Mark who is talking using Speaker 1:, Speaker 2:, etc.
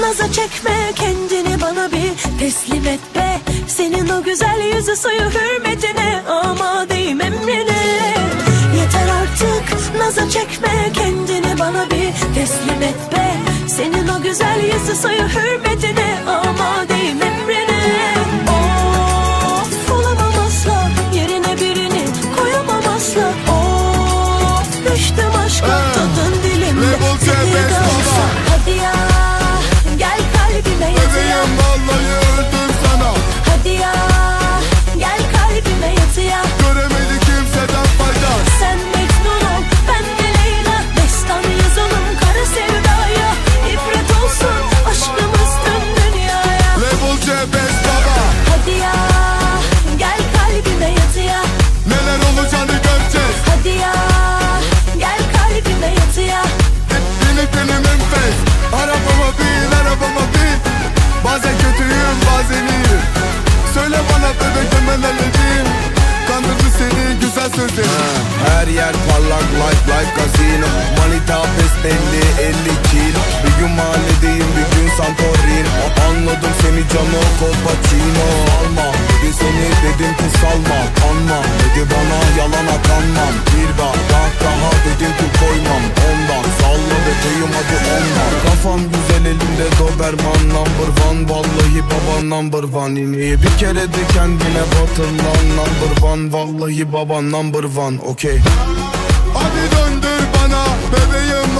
Speaker 1: Naza çekme kendini bana bir teslim et be Senin o güzel yüzü suyu hürmetine Amadeyim emrine Yeter artık naza çekme kendini bana bir teslim et be Senin o güzel yüzü suyu hürmetine Amadeyim emrine Of olamam yerine birini koyamam asla. Of düştüm aşka
Speaker 2: Her yer parlak like like casino. Manita besbelli 50 kilo. Bir gün mahalledeyim bir gün Santorini Anladım seni cano Colpacino. Alma dedi seni dedim ki salma Kanma dedi bana yalana kanmam Kafam güzel elimde Doberman number one. Vallahi baba number one. İneği bir kere de kendine batırlan Number one. Vallahi baba number one Okey Hadi döndür bana bebeğim